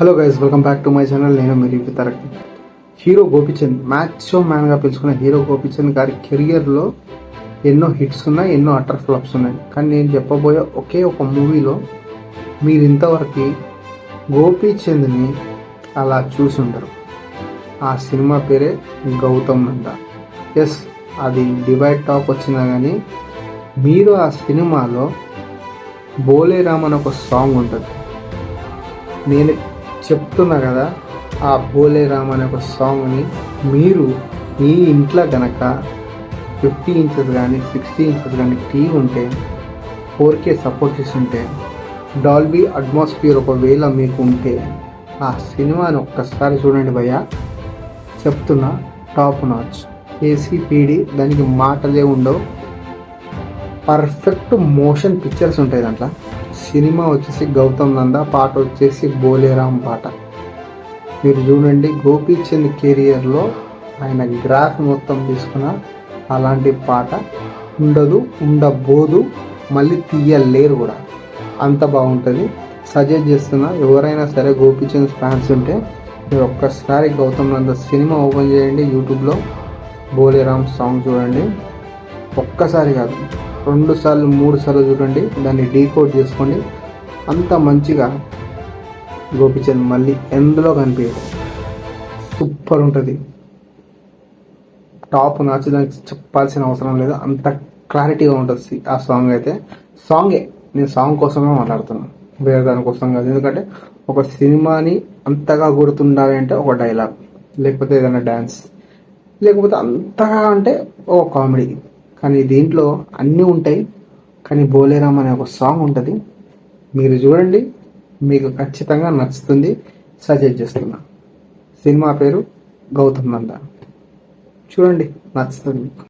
Hello guys welcome back to my channel నేను మీరు Tarak hero Gopichand macho మ్యాన్గా పిలుచుకున్న హీరో గోపిచంద్ గారి కెరియర్లో ఎన్నో హిట్స్ ఉన్నాయి ఎన్నో అటర్ ఫ్లాప్స్ ఉన్నాయి. కానీ నేను చెప్పబోయే ఒకే ఒక మూవీలో మీరు ఇంతవరకు గోపీచంద్ని అలా చూసుంటారు ఆ సినిమా పేరే గౌతమ్ నంద. ఎస్ అది డివైడ్ టాప్ వచ్చినా కానీ మీరు ఆ సినిమాలో బోలేరామ్ అని ఒక సాంగ్ ఉంటుంది. నేను చెప్తున్నా కదా ఆ బోలే రామ్ అనే ఒక సాంగ్ని మీరు మీ ఇంట్లో కనుక ఫిఫ్టీ ఇంచెస్ కానీ సిక్స్టీ ఇంచెస్ కానీ టీవీ ఉంటే ఫోర్ కే సపోర్ట్ చేస్తుంటే డాల్బీ అట్మాస్ఫియర్ ఒకవేళ మీకు ఉంటే ఆ సినిమాని ఒక్కసారి చూడండి భయ్య. చెప్తున్నా టాప్ నాచ్ ఏసీపీడి దానికి మాటలే ఉండవు. పర్ఫెక్ట్ మోషన్ పిక్చర్స్ ఉంటాయి దాంట్లో. సినిమా వచ్చేసి గౌతమ్ నంద పాట వచ్చేసి బోలేరామ్ పాట. మీరు చూడండి గోపీచంద్ కెరియర్లో ఆయన గ్రాఫ్ మొత్తం తీసుకున్న అలాంటి పాట. ఉండదు ఉండబోదు మళ్ళీ తీయలేరు కూడా. అంత బాగుంటుంది. సజెస్ట్ చేస్తున్నా ఎవరైనా సరే గోపీచంద్ ఫ్యాన్స్ ఉంటే మీరు ఒక్కసారి గౌతమ్ నంద సినిమా ఓపెన్ చేయండి యూట్యూబ్లో బోలేరామ్ సాంగ్ చూడండి. ఒక్కసారి కాదు రెండు సార్లు మూడు సార్లు చూడండి. దాన్ని డీకోడ్ చేసుకోండి. అంత మంచిగా గోపిచంద్ మళ్ళీ ఎందులో కనిపించదు. సూపర్ ఉంటుంది. టాప్ నాచి దానికి చెప్పాల్సిన అవసరం లేదు. అంత క్లారిటీగా ఉంటుంది ఆ సాంగ్ అయితే. సాంగే నేను సాంగ్ కోసమే మాట్లాడుతున్నాను వేరే దానికోసం కాదు. ఎందుకంటే ఒక సినిమాని అంతగా గుర్తుండాలి అంటే ఒక డైలాగ్ లేకపోతే ఏదైనా డ్యాన్స్ లేకపోతే అంతగా అంటే ఒక కామెడీ కానీ దీంట్లో అన్నీ ఉంటాయి. కానీ బోలేరామ్ అనే ఒక సాంగ్ ఉంటుంది. మీరు చూడండి. మీకు ఖచ్చితంగా నచ్చుతుంది. సజెస్ట్ చేస్తున్నా. సినిమా పేరు గౌతమ్ నంద. చూడండి. నచ్చుతుంది మీకు.